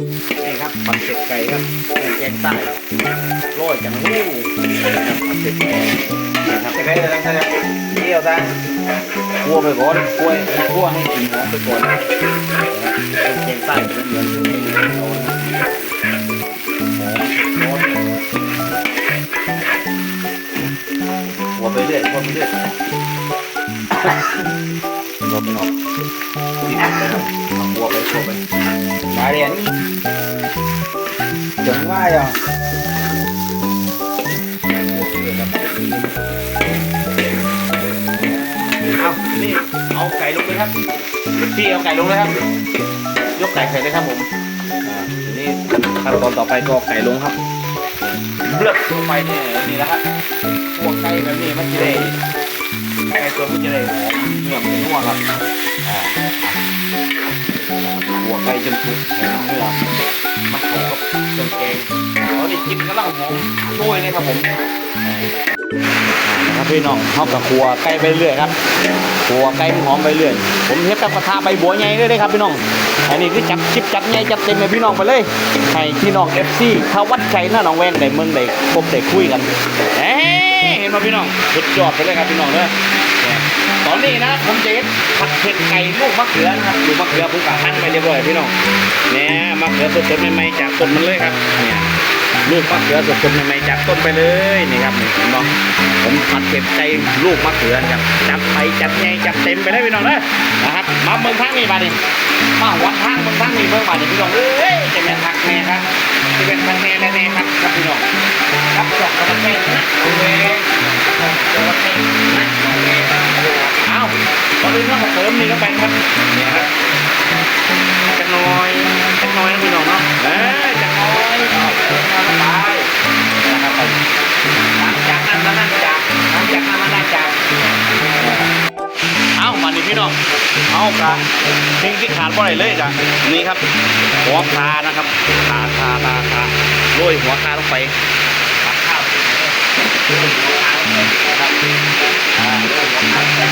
นี่ครับผัดเผ็ดไก่ครับแกงใต้ร้อยจังหู้นะครับผัดเผ็ดไก่นะครับจะได้เลยนะเนี่ยเที่ยวซะคั่วไปก่อนคั่วคั่วให้กลิ่นหอมไปก่อนนะครับแกงใต้เหมือนเอานะหอมร้อนคั่วไปเรื่อยคั่วไปเรื่อยรอไปหนอยนี่นะครัวไปคั่วไป มาเรียนจังว่าอย่างเอานี่เอาไก่ลงเลยครับ พี่เอาไก่ลงเลยครับ ยกไก่ใส่เลยครับผมทีนี้ขั้นตอนต่อไปก็ไก่ลงครับเลือกลงไปเนี่ยนี่แหละครับพวกไก่แบบนี้มันจะได้ไก่ตัวมันจะได้หอมเนื้อมันนัวครับอ่าหัวไก่ จนสุกเห็นไหมเนื้อมันเข้ากับเครื่องแกงแล้วนี่กินกำลังหอมช่วยเลยครับผมอ่านะครับพี่น้องเข้ากับครัวไก่ไปเรื่อยครับครัวไก่มันหอมไปเรื่อย ผมเฮ็ดกับกระทะใบบัวใหญ่เลยเด้ครับพี่น้องอันนี้คือจัดคลิปจัดใหญ่จัดเต็มให้พี่น้องไปเลยให้พี่น้อง FC ถ้าวัดใจหน้าหนองแวงได้เมืองได้พบได้คุยกันเอ้ยเห็นไหมพี่น้องสุดยอดไปเลยครับพี่น้องเด้อเนี่ยต อนนี้นะผมจะเฮ็ดผัดเผ็ดไก่ลูกมะเขือนะครับลูกมะเขือผมกะหั่นไปเรียบร้อยพี่น้องเนี่ยมะเขือสดๆใหม่ๆจากต้นมันเลยครับเนี่ยลูกมะเขือสดๆใหม่ๆจากต้นไปเลยนี่ครับนี่เนบ่ผมผัดเผ็ดไก่ลูกมะเขือนะครับจัดไปจัดใหญ่จัดเต็มไปเลยพี่น้องเด้อนะครับมาเมืองทางนี้บาดนี้มาหัวทางบนทางนี้เบิ่งมาเนี่ยพี่น้องเอ้ยจะเป็นทักแน่ครับจะเป็นทักแน่แน่ๆครับครับพี่น้องครับดอกกระเทียมนะโอเคดอกกระเทียมนะาตอนนี้เราเติมนี่เข้าไปครับเนี่ยครับจะน้อยจะน้อยนะพี่น้องเนาะเอ้ยจะน้อยเอาเติมมาเข้าไปนะครับผมหลังจากนั้นมานั่งจากหลังจากนั้นมานั่งจากเอามานี่พี่น้องเอากะสิ่งที่ขาดบ่ได้เลยกะนี่ครับ หัวคานะครับคาคาคาคาโรยหัวคาลงไปตักข้าวหัวคาลงไปนะครับอ่าโรยหัวคาลงไป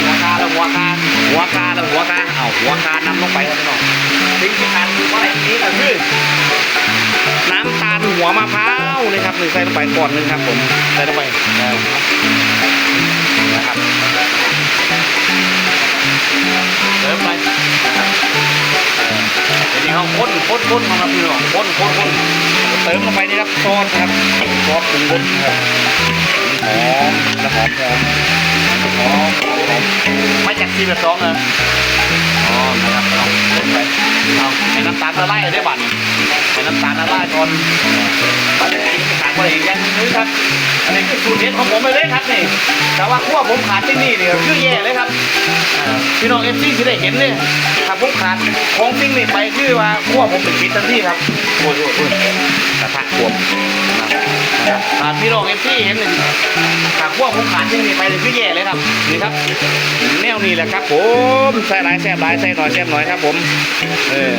หัวคาแล้วหัวคาหัวคาแล้วหัวคาเอาหัวคานำลงไปครับพี่น้องสิ่งที่ขาดบ่ได้นี้ก็คือน้ำตาลหัวมะพร้าวนะครับนี่ใส่ลงไปก่อนหนึงครับผมใส่ลงไปนะครับเติมไปนะครับทีนี้เขาค้นค้นค้นของเราพี่น้องค้นค้นค้นเติมลงไปนี่ครับซอสครับซอสปรุงรสครับ หอมและหอมหอมหอมหอมมาจากซีเบสองเลยอ๋อนะครับเอาเล่นไปเอาให้น้ำตาลละลายได้บัตรให้น้ำตาลละลายก่อนบัตรนี้ขาดไรอีกอย่างนึงครับอันนี้คือสูตรเด็ดของผมไปเลยครับนี่แต่ว่าขั้วผมขาดที่นี่เนี่ยคือแย่เลยครับพี่น้องเอฟซีที่ได้เห็นเนี่ยถ้าผมขาดของสิ่งนี้ไปคือว่าขั้วผมเป็นปิดทันทีครับโอ้โอ้ยโอ้ยกระทะขวม นะครับถ้าพี่น้องเอฟซีเห็นเนี่ยถ้าขั้วผมขาดสิ่นี้ไปเลยคือแย่เลยครับนี่ครับแนวนี้แหละครับ ผมใส่หลายแซ่บหลายใส่หน่อยแซ่บหน่อยครับ ผม เออ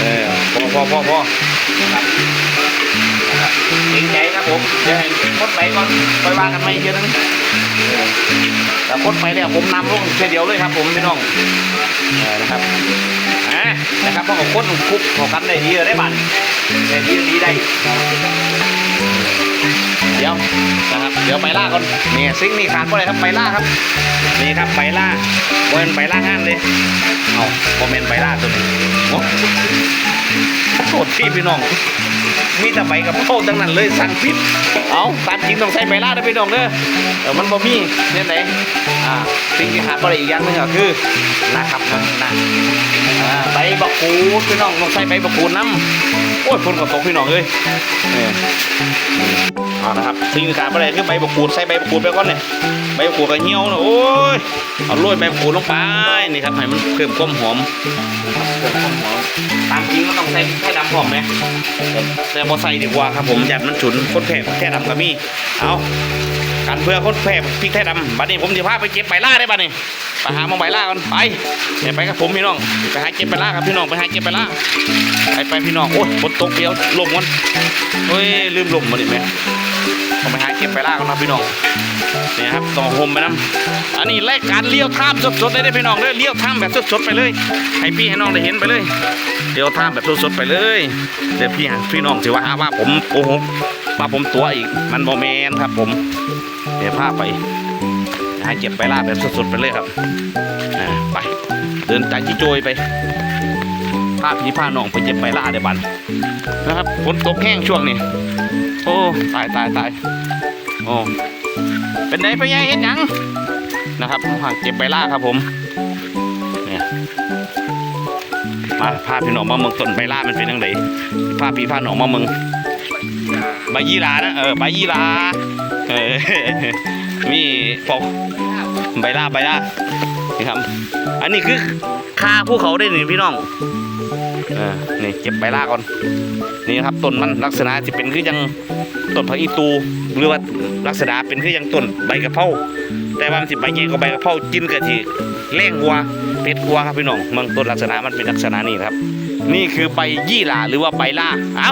เออพอพอพอพอครับนะครับเกรงใจครับผมเดี๋ยวให้พดไปก่อนไปว่ากันใหม่อีกทีนึงแต่พ้นไปเนี่ยผมนำลงเช่เดียวเลยครับ ผมพี่น้องนะครับนะครับเพราะว่าคนคุกเขอกันได้ดีเลยได้บัตรได้ดีดีได้ ดี๋ยวนะครับเดี๋ยวไปล่าก่อนนี่ซิงนี่ขาดไปเลยครับไปล่าครับ นี่ครับไปล่าโมเมนไปล่างานเลยเอาโมเมนไปล่าตัวนี้โอ้โทษที่พี่น้อง มีแต่ใบกับโพดทั้งนั้นเลยสั่งพิษเอาตามจริงต้องใส่ใบล่าดนะพี่น้องเด้อเออมันบ่มีเนี่ยไหนอ่าสิ่งที่ขาดไปอีกอย่างหนึงก็คือนะครับนะนะอ่าใบบักกูดพี่น้องต้องใส่ใบบักกูดน้ำโอ้ยฝนก็ตกพี่น้องเอ้ยเออ เอานะครับสิ่งที่ขาดไปเลยคือใบบักกูดใส่ใบบักกูดไปก่อนเนี่ยใบบักกูดก็เหี่ยวนะโอ้ยเอาโรยใบบักกูดลงไปนี่ครับให้มันเพิ่มความหอมเพิ่มความหอมตามจริงมันต้องใส่แค่ดำหอมไหมแต่พอใส่ดีกว่าครับผมยันมันฉุนคนแผ่แค่ดำก็มีเอา กันเพื่อคนแผ่พริกแค่ดำบัดนี้ผมจะพาไปเก็บใบล่าได้บัดนี้ไปหามองใบล่ากันไปเดี๋ยวไปกับผมพี่น้องไปหาเก็บใบล่าครับพี่น้องไปหาเก็บใบล่าไปไปพี่น้องโอ้ยฝนตกเดียวลมกันเฮ้ยลืมลมมาดิแม่ต้องไปหาเก็บไปล่ากันนะพี่น้องนี่ครับต้องห่มไปน้ำอันนี้รายการเลี้ยวท่ามสดๆเลยได้พี่น้องเลยเลี้ยวท่ามแบบสดๆไปเลยให้พี่ให้น้องได้เห็นไปเลยเลี้ยวท่ามแบบสดๆไปเลยเดี๋ยวพี่พี่น้องสิว่าว่าผมโกหกว่าผมตัวอีกมันโมเมนครับผม ดี๋ยวพาไปให้เก็บไปล่าแบบสดๆไปเลยครับไป เดินจากที่โจยไปพาพี่พาน้องไปเก็บไปล่าเดี๋ยวบันนะครับฝนตกแห้งช่วงนี้โอ้ตายตายตายโอ้เป็นไงไปยายเห็นยังนะครับหาเก็บไปล่าครับผมเนี่ยมาพาพี่น้องมาเมืองต้นใบล่ามันเป็นยังไงพาพี่พาน้องมาเมืองใบยี่หรานะเออใบยี่หรา เออมีปอกใบลาใบลานี่ครับ อันนี้คือคาภูเขาได้หนี่พี่น้องเออนี่เก็บใบลาก่อน นี่นะครับต้นมันลักษณะจะเป็นคือยังต้นผักอีตูหรือว่าลักษณะเป็นคือยังต้นใบกระเพราแต่ว่ามันสิใบใหญ่กว่าใบกระเพรากินกะทิแรงว่าเผ็ดว่าครับพี่น้องเมืองต้นลักษณะมันเป็นลักษณะนี้ครับ นี่คือใบยี่หร่าหรือว่าใบล่าเอ้า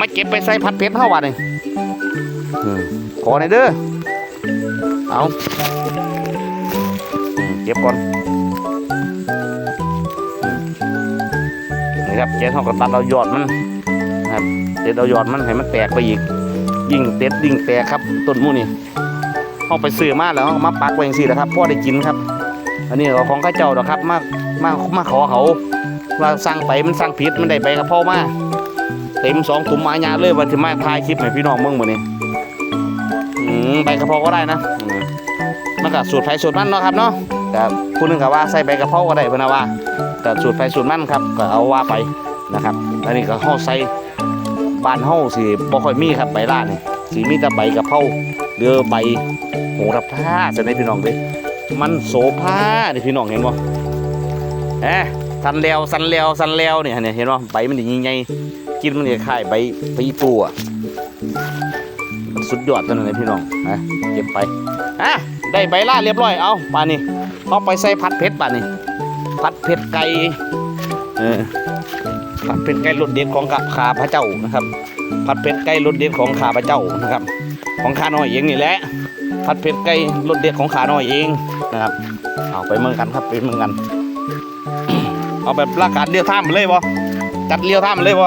มาเก็บไปใส่ผัดเผ็ดเท่าวันเองอืม ขอหน่อยเด้อเอาเก็บก่อนนี่ครับแกนเขาก็ตัดเอาหยอดมันนะครับเด็ดเอาหยอดมันให้มันแตกไปอีก ยิ่งเด็ดยิ่งแตกครับต้นมูนี่เขาไปซื้อมาแล้วเขามาปักไว้อย่างสี่แหละครับพ่อได้กินครับ อันนี้ของข้าเจ้าดอกครับมามามาขอเขาว่าสั่งไปมันสั่งผิดมันได้ใบกระเพรามาเต็มสองถุงมาญาเลยวันที่มาถ่ายคลิปให้พี่น้องเมืองมือนี้ อืมใบกระเพราก็ได้นะอืมมันก็สูตรไฟสูตรมันเนาะครับเนาะแต่ผู้หนึงก็ว่าใส่ใบกระเพราก็ได้เพนนะว่าแต่สูตรไฟสูตรมันครับก็เอาว่าไปนะครับอันนี้ก็ห่อใส่บ้านห่อสิบ่ค่อยมีครับใบล่านี่สีมีแต่ใบกะเพราหรือใบโหระพาจะได้พี่น้องเลยมันโสภาเนี่พี่น้องเห็นบ่เอ๊ะสันแล้วสันแล้วสันแล้วเนี่ยเนี่ยเห็นบ่ใบมันดีใหญ่ๆกินมันจะคล้ายใบใบตัวมัน สุดยอดตัวนั้นเลยพี่น้องนะเก็บไปอะได้ใบล่าเรียบร้อยเอาปานนี้เอาไปใส่ผัดเผ็ดปานนี้ผัดเผ็ดไก่เออผัดเผ็ดไก่รสเด็ดของขาพระเจ้านะครับผัดเผ็ดไก่รสเด็ดของขาพระเจ้านะครับ ของขาน้อยเองนี่แหละผัดเผ็ดไก่รสเด็ดของขาน้อยเองนะครับเอาไปเมืองกันครับไปเมืองกัน เอาแบบรากาเลี้ยวท่ามเลยบ่จัดเลี้ยวท่ามเลยบ่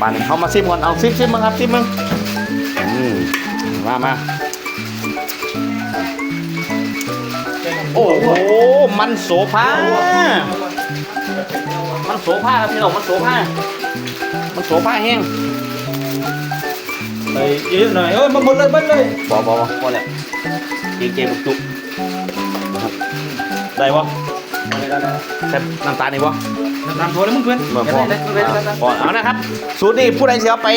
มาเนี่ยเขามาซิมก่อนเอาซิมซิมมึงครับซิมมึงอืมมามาโอ้โหมันโสภามันโสภาครับพี่น้องมันโสภามันโสภาแห้งเลยเยอะหน่อยเอ้ยมาหมดเลยเบิ้ลเลยบอบอบอพอแล้วเกงเกงบุกตุกนะครับได้บ่ได้ได้ได้แซ่บน้ำตาลนี่ บ่น้ำโถแล้วมึงเพื่อนบ่พอได้ได้ได้ได้พอเอานะครับ สูตรนี้ผู้ใดเสียไป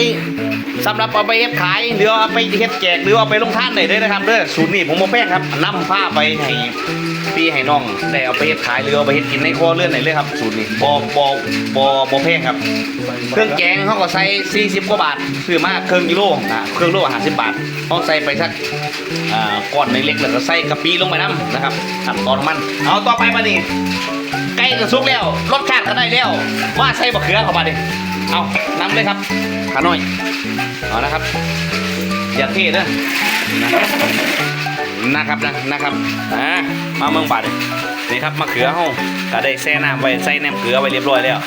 สำหรับเอาไปเฮ็ดขายหรือเอาไปเฮ็ดแจกหรือเอาไปลงท่านได้เลยนะครับเด้อสูตรนี้ผมบ่แพงครับนำผ้าไปให้พี่ให้น้องได้เอาไปเฮ็ดขายหรือเอาไปเฮ็ดกินในครัวเรือนไหนเลยครับ สูตรนี้บ่บ่บ่บ่แพงครับ เครื่องแกงเขาก็ใส่40กว่าบาทซื้อมาเครื่องกิโลอ่าเครื่องโล50บาทเขาใส่ไปสักอ่าก้อนเล็กๆแล้วก็ใส่กะปิลงไปน้ำนะครับขั้นตอนของมันเอาต่อไปมานี่ไก่ก็สุกแล้วรสชาติก็ได้แล้วว่าใส่บะเขือเข้ามาดิเอาน้ำเลยครับขาน้อยเอานะครับอย่าเทนะนะครับนะนะครับอ่ามาเมืองบาดนี่ครับมะเขือเฮาก็ได้แช่น้ำไว้ใส่น้ำเกลือไว้เรียบร้อยแล้ว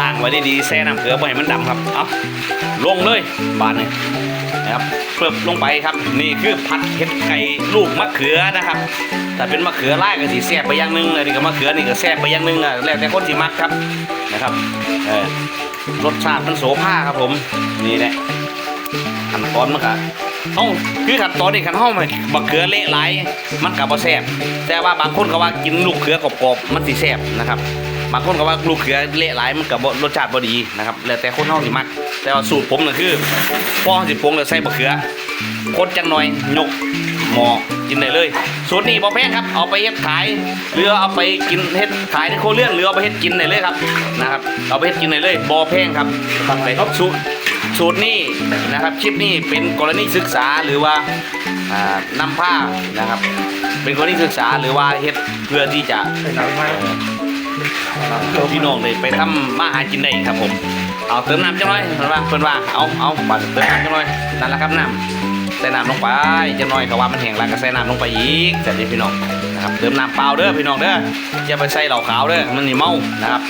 ล้างไว้ดีๆแช่น้ำเกลือไว้ให้มันดำครับ เอาลงเลยบานนี่นะครับเพิ่มลงไปครับ นี่คือผัดเผ็ดไก่ลูกมะเขือนะครับถ้าเป็นมะเขือลายก็สีแซ่บไปอย่างหนึงเลยนี่ก็มะเขือนี่ก็แซ่บไปอย่างหนึงอะแล้วแต่คนสิมักครับนะครับเออรสชาติมันโสภาครับผมนี่แหละขั้นตอนมันก็เอ้าคือขั้นตอนนี่ขั้นห้องมันมะเขือเละไหลมันกับบ่แซ่บแต่ว่าบางคนก็ว่ากินลูกเขือกรอบๆมันสิแซ่บนะครับ บางคนก็ว่าลูกเขือเละหลายมันกับรสชาติบ่ดีนะครับแล้วแต่คนเฮาสิมัก แต่ว่าสูตรผมน่ะคือพอเฮาสิปรุงแล้วใส่บะเขือคนจังหน่อยยกหมอกินได้เลยสูตรนี้บ่แพงครับเอาไปเฮ็ดขายหรือเอาไปกินเฮ็ดขายในโคเรือนหรือเอาไปเฮ็ดกินได้เลยครับนะครับ เอาไปเฮ็ดกินได้เลยบ่แพงครับตัดไปครับสูตรสูตรนี้นะครับคลิปนี้เป็นกรณีศึกษาหรือว่าอ่านำผ้านะครับ เป็นกรณีศึกษาหรือว่าเฮ็ดเพื่อที่จะใส่น้ำมาเพี่น้องเลยไปทำมาหากินได้ครับผม เอาเติมน้ำจังหน่อยเพิ่นว่าเพิ่นว่าเอาเอาบัดเติมน้ำจังหน่อยนั่นแหละครับน้ำใส่น้ำลงไปจังหน่อยเขาว่ามันแห้งแล้วก็ใส่น้ำลงไปอีกแต่นี่พี่น้องนะครับเติมน้ำเปล่าเด้อพี่น้องเด้ออย่าไปใส่เหล้าขาวเด้อมันนี่เมานะครับ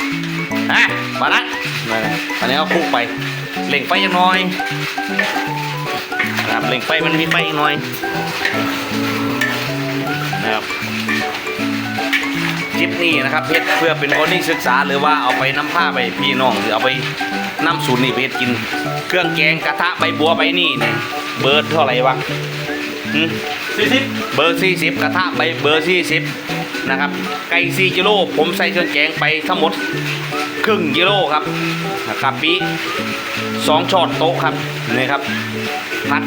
อะมาละอันนี้เอาคลุกไปเล่งไฟจังหน่อยนะครับเล่งไฟมันมีไฟอีกหน่อย ลิปนี้นะครับเพชรเพื่อเป็นคนที่ศึกษาหรือว่าเอาไปน้ำผ้าไปพี่น้องหรือเอาไปน้ำสูตรนี่เพชรกิน เครื่องแกงกระทะใบบัวใบนี่เนี่ยเบอร์เท่าไหร่วะหึสี่สิบเบอร์สี่สิบกระทะใบเบอร์สี่สิบนะครับไก่สี่กิโลผมใส่เครื่องแกงไปทั้งหมดครึ่งกิโลครับนะครับปีสองช้อนโต๊ะครับนี่ครับพัด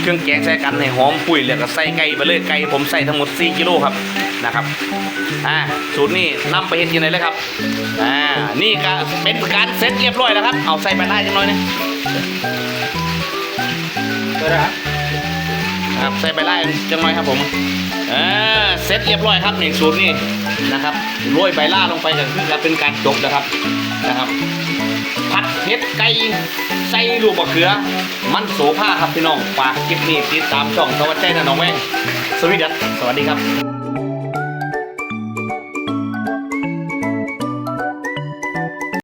เครื่องแกงใส่กันให้หอมปุ๋ยแล้วก็ใส่ไก่ไปเลยไก่ผมใส่ทั้งหมด4กิโลครับ นะครับอ่าสูตรนี้นำไปเฮ็ดยังไงเลยครับอ่านี่ก็เป็นการเสร็จเรียบร้อยแล้วครับ เอาใส่ไปได้จังหน่อยนะเปิดนะครับใส่ไปไล่จังหน่อยครับผมเออเสร็จเรียบร้อยครับนี่สูตรนี่นะครับโรยใบล่าลงไปก็คือจะเป็นการจบนะครับนะครับผัดเผ็ดไก่ใส่ลูกมะเขือ มันโสภาครับพี่น้องฝากคลิปนี้ติดตามช่องสวัสดีนะน้องแว่งสวัสดีครับสวัสดีครับ